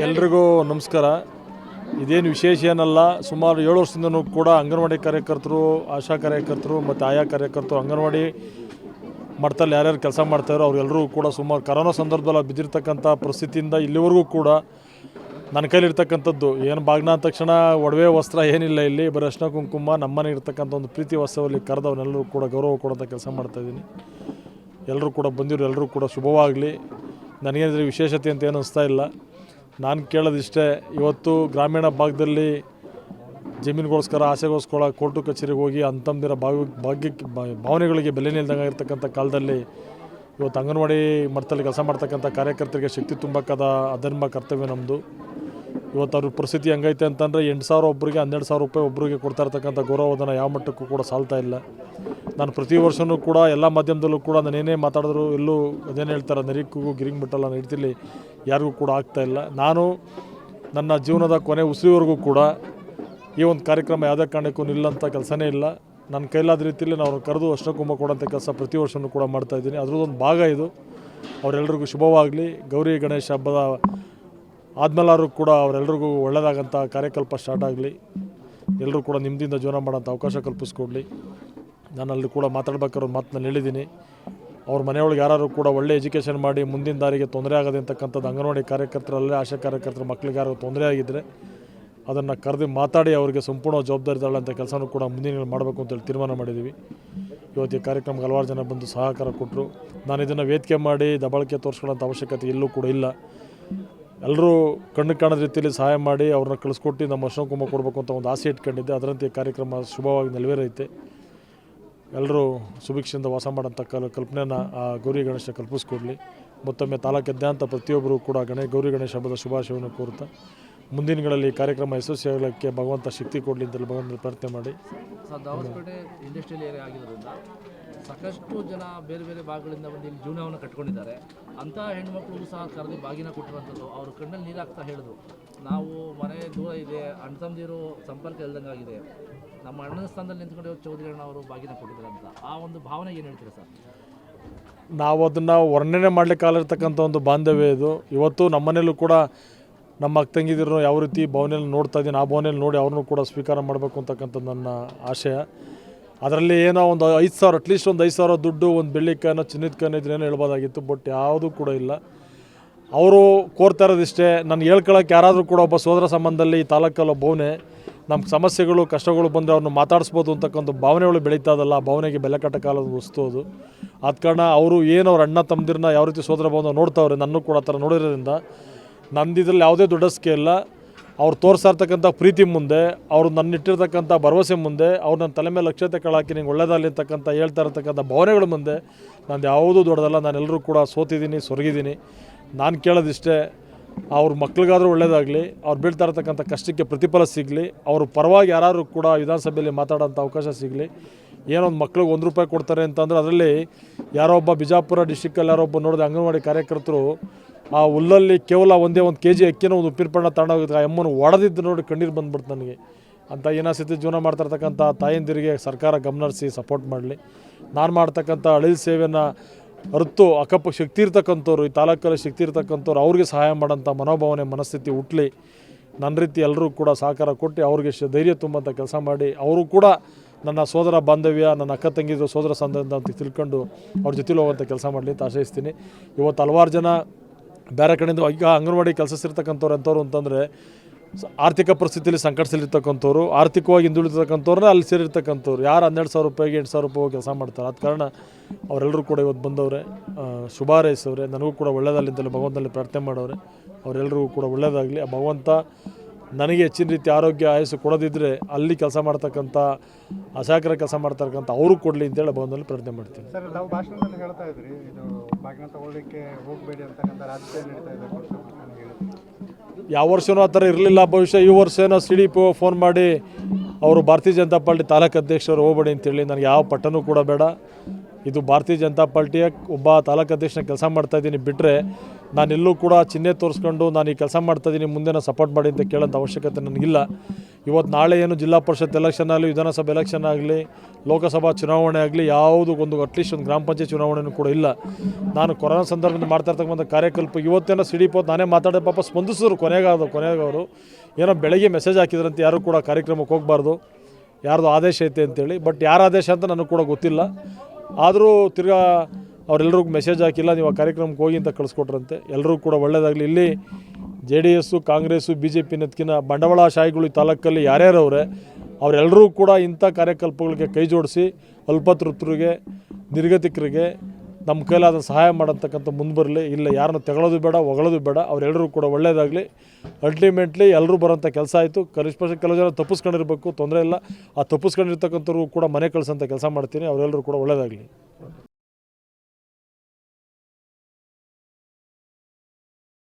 ಎಲ್ರಿಗೂ ನಮಸ್ಕಾರ. ಇದೇನು ವಿಶೇಷ ಏನಲ್ಲ, ಸುಮಾರು ಏಳು ವರ್ಷದಿಂದನೂ ಕೂಡ ಅಂಗನವಾಡಿ ಕಾರ್ಯಕರ್ತರು, ಆಶಾ ಕಾರ್ಯಕರ್ತರು ಮತ್ತು ಆಯಾ ಕಾರ್ಯಕರ್ತರು ಅಂಗನವಾಡಿ ಮಟ್ಟದಲ್ಲಿ ಯಾರ್ಯಾರು ಕೆಲಸ ಮಾಡ್ತಾರೋ ಅವರೆಲ್ಲರೂ ಕೂಡ ಸುಮಾರು ಕರೋನಾ ಸಂದರ್ಭದಲ್ಲಿ ಬಿದ್ದಿರ್ತಕ್ಕಂಥ ಪರಿಸ್ಥಿತಿಯಿಂದ ಇಲ್ಲಿವರೆಗೂ ಕೂಡ ನನ್ನ ಕೈಲಿರ್ತಕ್ಕಂಥದ್ದು ಏನು ಬಾಗ್ನ ಅಂದ ತಕ್ಷಣ ಒಡವೆ ವಸ್ತ್ರ ಏನಿಲ್ಲ ಇಲ್ಲಿ, ಬರೀ ಅರ್ಶಿನ ಕುಂಕುಮ ನಮ್ಮನೆ ಇರ್ತಕ್ಕಂಥ ಒಂದು ಪ್ರೀತಿ ವಸ್ತುವಲ್ಲಿ ಕರೆದವನ್ನೆಲ್ಲರೂ ಕೂಡ ಗೌರವ ಕೊಡೋಂಥ ಕೆಲಸ ಮಾಡ್ತಾಯಿದ್ದೀನಿ ಎಲ್ಲರೂ ಕೂಡ ಬಂದಿರೋ ಎಲ್ಲರೂ ಕೂಡ ಶುಭವಾಗಲಿ. ನನಗೇನಿದ್ರೆ ವಿಶೇಷತೆ ಅಂತ ಏನು ಅನಿಸ್ತಾ ಇಲ್ಲ. ನಾನು ಕೇಳೋದಿಷ್ಟೇ, ಇವತ್ತು ಗ್ರಾಮೀಣ ಭಾಗದಲ್ಲಿ ಜಮೀನುಗೋಸ್ಕರ, ಆಸೆಗೋಸ್ಕರ ಕೋರ್ಟು ಕಚೇರಿಗೆ ಹೋಗಿ ಅಂತಂದಿರೋ ಭಾವ ಭಾಗ್ಯಕ್ಕೆ ಭಾವನೆಗಳಿಗೆ ಬೆಲೆ ನಿಲ್ದಂಗೆ ಇರ್ತಕ್ಕಂಥ ಕಾಲದಲ್ಲಿ ಇವತ್ತು ಅಂಗನವಾಡಿ ಮಟ್ಟದಲ್ಲಿ ಕೆಲಸ ಮಾಡ್ತಕ್ಕಂಥ ಕಾರ್ಯಕರ್ತರಿಗೆ ಶಕ್ತಿ ತುಂಬಕ್ಕದ ಅಧರ್ಮ ಕರ್ತವ್ಯ ನಮ್ಮದು ಇವತ್ತು ಅವ್ರ ಪರಿಸ್ಥಿತಿ ಹೆಂಗೈತೆ ಅಂತಂದರೆ, ಎಂಟು ಸಾವಿರ ಒಬ್ಬರಿಗೆ ಹನ್ನೆರಡು ಸಾವಿರ ರೂಪಾಯಿ ಒಬ್ಬರಿಗೆ ಕೊಡ್ತಾ ಇರ್ತಕ್ಕಂಥ ಗೌರವಧನ ಯಾವ ಮಟ್ಟಕ್ಕೂ ಕೂಡ ಸಾಲ್ತಾ ಇಲ್ಲ. ನಾನು ಪ್ರತಿ ವರ್ಷವೂ ಕೂಡ ಎಲ್ಲ ಮಾಧ್ಯಮದಲ್ಲೂ ಕೂಡ ನಾನು ಏನೇ ಮಾತಾಡಿದ್ರು ಎಲ್ಲೂ ಅದೇನು ಹೇಳ್ತಾರೆ ನರಿಕ್ಕೂ ಗಿರಿಂಗ್ ಬಿಟ್ಟಲ್ಲ ಇಡ್ತಿಲಿ ಯಾರಿಗೂ ಕೂಡ ಆಗ್ತಾ ಇಲ್ಲ. ನಾನು ನನ್ನ ಜೀವನದ ಕೊನೆ ಉಸಿರಿವರೆಗೂ ಕೂಡ ಈ ಒಂದು ಕಾರ್ಯಕ್ರಮ ಯಾವುದೇ ಕಾರಣಕ್ಕೂ ನಿಲ್ಲಂಥ ಕೆಲಸನೇ ಇಲ್ಲ. ನನ್ನ ಕೈಲಾದ ರೀತಿಯಲ್ಲಿ ನಾನು ಕರೆದು ಅಷ್ಟಕುಂಭ ಕುಂಭ ಕೊಡೋಂಥ ಕೆಲಸ ಪ್ರತಿ ವರ್ಷವೂ ಕೂಡ ಮಾಡ್ತಾಯಿದ್ದೀನಿ ಅದರದ್ದೊಂದು ಭಾಗ ಇದು. ಅವರೆಲ್ಲರಿಗೂ ಶುಭವಾಗಲಿ. ಗೌರಿ ಗಣೇಶ ಹಬ್ಬದ ಆದ್ಮೇಲಾರು ಕೂಡ ಅವರೆಲ್ಲರಿಗೂ ಒಳ್ಳೆಯದಾಗಂಥ ಕಾರ್ಯಕಲ್ಪ ಸ್ಟಾರ್ಟ್ ಆಗಲಿ. ಎಲ್ಲರೂ ಕೂಡ ನಿಮ್ಮದಿಂದ ಜೀವನ ಮಾಡೋಂಥ ಅವಕಾಶ ಕಲ್ಪಿಸ್ಕೊಡ್ಲಿ. ನಾನು ಅಲ್ಲಿ ಕೂಡ ಮಾತಾಡ್ಬೇಕಾದ್ರೆ ಒಂದು ಮಾತನ್ನ ಹೇಳಿದ್ದೀನಿ. ಅವ್ರ ಮನೆಯೊಳಗೆ ಯಾರು ಕೂಡ ಒಳ್ಳೆ ಎಜುಕೇಷನ್ ಮಾಡಿ ಮುಂದಿನ ದಾರಿಗೆ ತೊಂದರೆ ಆಗದೆ ಅಂತಕ್ಕಂಥದ್ದು ಅಂಗನವಾಡಿ ಕಾರ್ಯಕರ್ತರಲ್ಲೇ ಆಶಾ ಕಾರ್ಯಕರ್ತರ ಮಕ್ಕಳಿಗೆ ಯಾರು ತೊಂದರೆ ಆಗಿದ್ದರೆ ಅದನ್ನು ಕರೆದು ಮಾತಾಡಿ ಅವರಿಗೆ ಸಂಪೂರ್ಣ ಜವಾಬ್ದಾರಿ ತಗೊಳ್ಳೋಂಥ ಕೆಲಸನೂ ಕೂಡ ಮುಂದಿನ ಮಾಡಬೇಕು ಅಂತೇಳಿ ತೀರ್ಮಾನ ಮಾಡಿದ್ದೀವಿ. ಇವತ್ತು ಈ ಕಾರ್ಯಕ್ರಮಕ್ಕೆ ಹಲವಾರು ಜನ ಬಂದು ಸಹಕಾರ ಕೊಟ್ಟರು ನಾನು ಇದನ್ನು ವೇದಿಕೆ ಮಾಡಿ ದಬಾಳಿಕೆ ತೋರಿಸ್ಕೊಳ್ಳೋಂಥ ಅವಶ್ಯಕತೆ ಎಲ್ಲೂ ಕೂಡ ಇಲ್ಲ. ಎಲ್ಲರೂ ಕಣ್ಣು ಕಾಣದ ರೀತಿಯಲ್ಲಿ ಸಹಾಯ ಮಾಡಿ ಅವ್ರನ್ನ ಕಳಿಸ್ಕೊಟ್ಟು ನಮ್ಮ ಅಶೋಕ್ ಕುಂಭ ಕೊಡಬೇಕು ಅಂತ ಒಂದು ಆಸೆ ಇಟ್ಕೊಂಡಿದ್ದೆ. ಅದರಂತೆ ಈ ಕಾರ್ಯಕ್ರಮ ಶುಭವಾಗಿ ನೆರವೇರೈತೆ. ಎಲ್ಲರೂ ಸುಭಿಕ್ಷೆಯಿಂದ ವಾಸ ಮಾಡೋಂಥ ಕಲ್, ಕಲ್ಪನೆಯನ್ನು ಆ ಗೌರಿ ಗಣೇಶ ಕಲ್ಪಿಸ್ಕೊಡ್ಲಿ. ಮತ್ತೊಮ್ಮೆ ತಾಲೂಕಾದ್ಯಂತ ಪ್ರತಿಯೊಬ್ಬರು ಕೂಡ ಗಣೇಶ ಗೌರಿ ಗಣೇಶ ಹಬ್ಬದ ಶುಭಾಶಯವನ್ನು ಕೋರುತ್ತಾ ಮುಂದಿನಗಳಲ್ಲಿ ಕಾರ್ಯಕ್ರಮ ಕಾರ್ಯಕ್ರಮ ಯಶಸ್ವಿಯಾಗಲಿಕ್ಕೆ ಭಗವಂತ ಶಕ್ತಿ ಕೊಡಲಿ ಅಂತೇಳಿ ಭಗವಂತ ಪ್ರಾರ್ಥನೆ ಮಾಡಿ. ಇಂಡಸ್ಟ್ರಿಯಲ್ ಏರಿಯಾ ಆಗಿರೋದ್ರಿಂದ ಸಾಕಷ್ಟು ಜನ ಬೇರೆ ಬೇರೆ ಭಾಗಗಳಿಂದ ಬಂದು ಇಲ್ಲಿ ಜೀವನವನ್ನು ಕಟ್ಕೊಂಡಿದ್ದಾರೆ. ಅಂತಹ ಹೆಣ್ಮಕ್ಳಿಗೂ ಸಹ ಕರೆದು ಬಾಗಿನ ಕೊಟ್ಟಿರುವಂಥದ್ದು, ಅವ್ರ ಕಣ್ಣಲ್ಲಿ ನೀರಾಗ್ತಾ ಹೇಳಿದ್ರು. ನಾವು ಮನೆ ದೂರ ಇದೆ, ಅಣ್ಣ ತಮ್ಮದಿರು ಸಂಪರ್ಕ ಇಲ್ದಂಗೆ ಆಗಿದೆ. ನಮ್ಮ ಅಣ್ಣನ ಸ್ಥಾನದಲ್ಲಿ ನಿಂತ್ಕೊಂಡು ಚೌಧರಿ ಅಣ್ಣ ಅವರು ಬಾಗಿನ ಕೊಟ್ಟಿದ್ದಾರೆ ಅಂತ ಆ ಒಂದು ಭಾವನೆ ಏನು ಹೇಳ್ತೀರಾ ಸರ್? ನಾವು ಅದನ್ನು ವರ್ಣನೆ ಮಾಡಲಿಕ್ಕಾಗಿರ್ತಕ್ಕಂಥ ಒಂದು ಬಾಂಧವ್ಯ ಇದು. ಇವತ್ತು ನಮ್ಮನೇಲೂ ಕೂಡ ನಮ್ಮ ಅಕ್ಕ ತಂಗಿದಿರು ಯಾವ ರೀತಿ ಭಾವನೆಯಲ್ಲಿ ನೋಡ್ತಾ ಇದ್ದೀನಿ, ಆ ಭಾವನೆಯಲ್ಲಿ ನೋಡಿ ಅವ್ರನ್ನೂ ಕೂಡ ಸ್ವೀಕಾರ ಮಾಡಬೇಕು ಅಂತಕ್ಕಂಥದ್ದು ನನ್ನ ಆಶಯ. ಅದರಲ್ಲಿ ಏನೋ ಒಂದು ಐದು ಸಾವಿರ ಅಟ್ಲೀಸ್ಟ್ ಒಂದು ಐದು ಸಾವಿರ ದುಡ್ಡು, ಒಂದು ಬೆಳ್ಳಿ ಕಾಯನೋ, ಚಿನ್ನದ ಕಾಯನೋ ಇದ್ರೇನೋ ಹೇಳ್ಬೋದಾಗಿತ್ತು ಬಟ್ ಯಾವುದೂ ಕೂಡ ಇಲ್ಲ. ಅವರು ಕೋರ್ತಾ ಇರೋದಿಷ್ಟೇ ನಾನು ಹೇಳ್ಕೊಳಕ್ಕೆ ಯಾರಾದರೂ ಕೂಡ ಒಬ್ಬ ಸೋದರ ಸಂಬಂಧದಲ್ಲಿ ಈ ತಾಲೂಕಲ್ಲಿ ಭಾವನೆ ನಮ್ಮ ಸಮಸ್ಯೆಗಳು, ಕಷ್ಟಗಳು ಬಂದರೆ ಅವ್ರನ್ನ ಮಾತಾಡಿಸ್ಬೋದು ಅಂತಕ್ಕಂಥ ಭಾವನೆಗಳು ಬೆಳೀತಾ ಇದಲ್ಲ ಆ ಭಾವನೆಗೆ ಬೆಲೆ ಕಟ್ಟಕಾಲ ವಸ್ತು ಅದು. ಆದ ಕಾರಣ ಅವರು ಏನು ಅವ್ರ ಅಣ್ಣ ತಮ್ಮದಿರನ್ನ ಯಾವ ರೀತಿ ಸೋದರ ಭಾವನ ನೋಡ್ತಾವ್ರೆ ನನ್ನೂ ಕೂಡ ಆ ಥರ ನೋಡಿರೋದ್ರಿಂದ, ನಂದಿದ್ರಲ್ಲಿ ಯಾವುದೇ ದೊಡ್ಡಸ್ಕೆ ಇಲ್ಲ. ಅವ್ರು ತೋರಿಸ್ತಾ ಪ್ರೀತಿ ಮುಂದೆ, ಅವರು ನನ್ನ ಇಟ್ಟಿರ್ತಕ್ಕಂಥ ಭರವಸೆ ಮುಂದೆ, ಅವ್ರು ನನ್ನ ತಲೆ ಮೇಲೆ ಲಕ್ಷ್ಯತೆ ಕಳಾಕಿ ನಿಂಗೆ ಒಳ್ಳೇದಾಗಲಿರ್ತಕ್ಕಂಥ ಹೇಳ್ತಾ ಇರ್ತಕ್ಕಂಥ ಭಾವನೆಗಳ ಮುಂದೆ, ನಂದು ಯಾವುದೂ ದೊಡ್ಡದಲ್ಲ, ನಾನೆಲ್ಲರೂ ಕೂಡ ಸೋತಿದ್ದೀನಿ, ಸೊರಗಿದ್ದೀನಿ. ನಾನು ಕೇಳೋದಿಷ್ಟೇ, ಅವ್ರ ಮಕ್ಳಿಗಾದರೂ ಒಳ್ಳೆಯದಾಗಲಿ ಅವ್ರು ಬೀಳ್ತಾ ಇರತಕ್ಕಂಥ ಕಷ್ಟಕ್ಕೆ ಪ್ರತಿಫಲ ಸಿಗಲಿ, ಅವ್ರ ಪರವಾಗಿ ಯಾರು ಕೂಡ ವಿಧಾನಸಭೆಯಲ್ಲಿ ಮಾತಾಡೋಂಥ ಅವಕಾಶ ಸಿಗಲಿ, ಏನೋ ಒಂದು ಮಕ್ಳಿಗೆ ಒಂದು ರೂಪಾಯಿ ಕೊಡ್ತಾರೆ ಅಂತಂದ್ರೆ ಅದರಲ್ಲಿ ಯಾರೋ ಒಬ್ಬ ಬಿಜಾಪುರ ಡಿಸ್ಟಿಕ್ಕಲ್ಲಿ ಯಾರೋ ಒಬ್ಬ ನೋಡಿದ ಅಂಗನವಾಡಿ ಕಾರ್ಯಕರ್ತರು, ಆ ಹುಲ್ಲಲ್ಲಿ ಕೇವಲ ಒಂದೇ ಒಂದು ಕೆ ಜಿ ಅಕ್ಕಿನ ಒಂದು ಉಪ್ಪಿನ ಪಣ್ಣ ತಗೊಂಡೋಗಿದ್ದು ಆ ಎಮ್ಮನ್ನು ಒಡೆದಿದ್ದು ನೋಡಿ ಕಣ್ಣೀರು ಬಂದ್ಬಿಡ್ತು ನನಗೆ. ಅಂತ ಏನಾಸ್ಥಿತಿ ಜೀವನ ಮಾಡ್ತಾ ಇರ್ತಕ್ಕಂಥ ತಾಯಂದಿರಿಗೆ ಸರ್ಕಾರ ಗಮನ ಹರಿಸಿ ಸಪೋರ್ಟ್ ಮಾಡಲಿ. ನಾನು ಮಾಡ್ತಕ್ಕಂಥ ಅಳಿಲ್ ಸೇವೆಯನ್ನು ಅರ್ತು ಅಕ್ಕಪ್ಪ ಶಕ್ತಿ ಇರ್ತಕ್ಕಂಥವ್ರು, ಈ ತಾಲೂಕಲ್ಲಿ ಶಕ್ತಿ ಇರ್ತಕ್ಕಂಥವ್ರು, ಅವ್ರಿಗೆ ಸಹಾಯ ಮಾಡೋಂಥ ಮನೋಭಾವನೆ, ಮನಸ್ಥಿತಿ ಹುಟ್ಲಿ. ನನ್ನ ರೀತಿ ಎಲ್ಲರೂ ಕೂಡ ಸಹಕಾರ ಕೊಟ್ಟು ಅವ್ರಿಗೆ ಧೈರ್ಯ ತುಂಬಂಥ ಕೆಲಸ ಮಾಡಿ, ಅವರು ಕೂಡ ನನ್ನ ಸೋದರ ಬಾಂಧವ್ಯ, ನನ್ನ ಅಕ್ಕ ತಂಗಿದ್ರು ಸೋದರ ಸಂಬಂಧ ಅಂತ ತಿಳ್ಕೊಂಡು ಅವ್ರ ಜೊತೆಲಿ ಹೋಗುವಂಥ ಕೆಲಸ ಮಾಡಲಿ ಅಂತ ಆಶಯಿಸ್ತೀನಿ. ಇವತ್ತು ಹಲವಾರು ಜನ ಬೇರೆ ಕಡೆಯಿಂದ ಈಗ ಅಂಗನವಾಡಿ ಕೆಲಸ ಸೇರ್ತಕ್ಕಂಥವ್ರು ಎಂಥವ್ರು ಅಂತಂದರೆ ಆರ್ಥಿಕ ಪರಿಸ್ಥಿತಿಯಲ್ಲಿ ಸಂಕಟದಲ್ಲಿರ್ತಕ್ಕಂಥವ್ರು, ಆರ್ಥಿಕವಾಗಿ ಹಿಂದುಳಿತಕ್ಕಂಥವ್ರನ್ನ ಅಲ್ಲಿ ಸೇರಿರ್ತಕ್ಕಂಥವ್ರು. ಯಾರು ಹನ್ನೆರಡು ಸಾವಿರ ರೂಪಾಯಿಗೆ ಎಂಟು ಸಾವಿರ ರೂಪಾಯಿ ಕೆಲಸ ಮಾಡ್ತಾರೆ. ಆದ ಕಾರಣ ಅವರೆಲ್ಲರೂ ಕೂಡ ಇವತ್ತು ಬಂದವ್ರೆ. ಶುಭಾರೈಸವ್ರೆ ನನಗೂ ಕೂಡ ಅಂತೇಳಿ ಭಗವಂತನಲ್ಲಿ ಪ್ರಾರ್ಥನೆ ಮಾಡೋರೆ ಅವರೆಲ್ಲರಿಗೂ ಕೂಡ ಒಳ್ಳೇದಾಗಲಿ. ಆ ಭಗವಂತ ನನಗೆ ಹೆಚ್ಚಿನ ರೀತಿ ಆರೋಗ್ಯ, ಆಯಸ್ಸು ಕೊಡೋದಿದ್ದರೆ ಅಲ್ಲಿ ಕೆಲಸ ಮಾಡ್ತಕ್ಕಂಥ ಅಸಹಕಾರ ಕೆಲಸ ಮಾಡ್ತಕ್ಕಂಥ ಅವರು ಕೊಡಲಿ ಅಂತೇಳಿ ಭಗವಂತನಲ್ಲಿ ಪ್ರಾರ್ಥನೆ ಮಾಡ್ತೀನಿ ಸರ್ ತಾವು ಭಾಷಣದಲ್ಲಿ ಹೇಳ್ತಾ ಇದ್ರಿ. ಇದು ಭಾಗ್ಯ ತಗೊಳ್ಳಿಕ್ಕೆ ಹೋಗಬೇಡಿ ಅಂತಕ್ಕಂಥ ರಾಜಕೀಯ ನಡೀತಾ ಇದೆ. ಯಾವ ವರ್ಷನೂ ಆ ಥರ ಇರಲಿಲ್ಲ. ಭವಿಷ್ಯ ಈ ವರ್ಷ ಏನೋ ಸಿ ಫೋನ್ ಮಾಡಿ ಅವರು ಭಾರತೀಯ ಜನತಾ ಪಾರ್ಟಿ ತಾಲೂಕು ಅಧ್ಯಕ್ಷರು ಹೋಗ್ಬೇಡಿ ಅಂತೇಳಿ. ನನಗೆ ಯಾವ ಪಟ್ಟನೂ ಕೂಡ ಬೇಡ. ಇದು ಭಾರತೀಯ ಜನತಾ ಪಾರ್ಟಿಯ ಒಬ್ಬ ತಾಲೂಕು ಅಧ್ಯಕ್ಷನ ಕೆಲಸ ಮಾಡ್ತಾ ಇದ್ದೀನಿ. ಬಿಟ್ಟರೆ ನಾನೆಲ್ಲೂ ಕೂಡ ಚಿಹ್ನೆ ತೋರಿಸ್ಕೊಂಡು ನಾನು ಈ ಕೆಲಸ ಮಾಡ್ತಾ ಇದ್ದೀನಿ, ಮುಂದೆ ನಾನು ಸಪೋರ್ಟ್ ಮಾಡಿ ಅಂತ ಕೇಳೋಂಥ ಅವಶ್ಯಕತೆ ನನಗಿಲ್ಲ. ಇವತ್ತು ನಾಳೆ ಏನು ಜಿಲ್ಲಾ ಪರಿಷತ್ ಎಲೆಕ್ಷನ್ ಆಗಲಿ, ವಿಧಾನಸಭೆ ಎಲೆಕ್ಷನ್ ಆಗಲಿ, ಲೋಕಸಭಾ ಚುನಾವಣೆ ಆಗಲಿ, ಯಾವುದು ಒಂದು ಅಟ್ಲೀಸ್ಟ್ ಒಂದು ಗ್ರಾಮ ಪಂಚಾಯತ್ ಚುನಾವಣೆಯೂ ಕೂಡ ಇಲ್ಲ. ನಾನು ಕೊರೋನಾ ಸಂದರ್ಭದಲ್ಲಿ ಮಾಡ್ತಾ ಇರ್ತಕ್ಕಂಥ ಕಾರ್ಯಕಲ್ಪ ಇವತ್ತೇನೋ ಸಿಡಿ ಪೋತ್ ನಾನೇ ಮಾತಾಡಿದ. ಪಾಪ ಸ್ಪಂದಿಸಿದ್ರು ಕೊನೆಗಾದ ಕೊನೆಗವರು ಏನೋ ಬೆಳಗ್ಗೆ ಮೆಸೇಜ್ ಹಾಕಿದ್ರಂತೆ, ಯಾರು ಕೂಡ ಕಾರ್ಯಕ್ರಮಕ್ಕೆ ಹೋಗಬಾರ್ದು. ಯಾರ್ದು ಆದೇಶ ಐತೆ ಅಂತೇಳಿ. ಬಟ್ ಯಾರ ಆದೇಶ ಅಂತ ನನಗೆ ಕೂಡ ಗೊತ್ತಿಲ್ಲ. ಆದರೂ ತಿರ್ಗಾ ಅವರೆಲ್ಲರಿಗೂ ಮೆಸೇಜ್ ಹಾಕಿಲ್ಲ, ನೀವು ಆ ಕಾರ್ಯಕ್ರಮಕ್ಕೆ ಹೋಗಿ ಅಂತ ಕಳಿಸ್ಕೊಟ್ರಂತೆ. ಎಲ್ಲರೂ ಕೂಡ ಒಳ್ಳೆಯದಾಗಲಿ ಇಲ್ಲಿ J D S Congress B J ಪಿನದ್ಕಿನ ಬಂಡವಾಳಶಾಹಿಗಳು ಈ ತಾಲೂಕಲ್ಲಿ ಯಾರ್ಯಾರವ್ರೆ ಅವರೆಲ್ಲರೂ ಕೂಡ ಇಂಥ ಕಾರ್ಯಕಲ್ಪಗಳಿಗೆ ಕೈ ಜೋಡಿಸಿ ಅಲ್ಪತೃಪ್ತರಿಗೆ, ನಿರ್ಗತಿಕರಿಗೆ ನಮ್ಮ ಕೈಲಾದ ಸಹಾಯ ಮಾಡತಕ್ಕಂಥ ಮುಂದೆ ಬರಲಿ, ಇಲ್ಲ ಯಾರನ್ನು ತಗೊಳ್ಳೋದು ಬೇಡ ಒಗಳೋದು ಬೇಡ ಅವರೆಲ್ಲರೂ ಕೂಡ ಒಳ್ಳೆಯದಾಗಲಿ ಅಲ್ಟಿಮೇಟ್ಲಿ ಎಲ್ಲರೂ ಬರೋಂಥ ಕೆಲಸ ಆಯಿತು. ಕನಿಷ್ಠ ಪಕ್ಷ ಕೆಲವು ಜನ ತಪ್ಪಿಸ್ಕೊಂಡಿರ್ಬೇಕು, ತೊಂದರೆ ಇಲ್ಲ. ಆ ತಪ್ಪಿಸ್ಕೊಂಡಿರ್ತಕ್ಕಂಥವ್ರು ಕೂಡ ಮನೆ ಕಳಿಸೋಂಥ ಕೆಲಸ ಮಾಡ್ತೀನಿ ಅವರೆಲ್ಲರೂ ಕೂಡ ಒಳ್ಳೆಯದಾಗಲಿ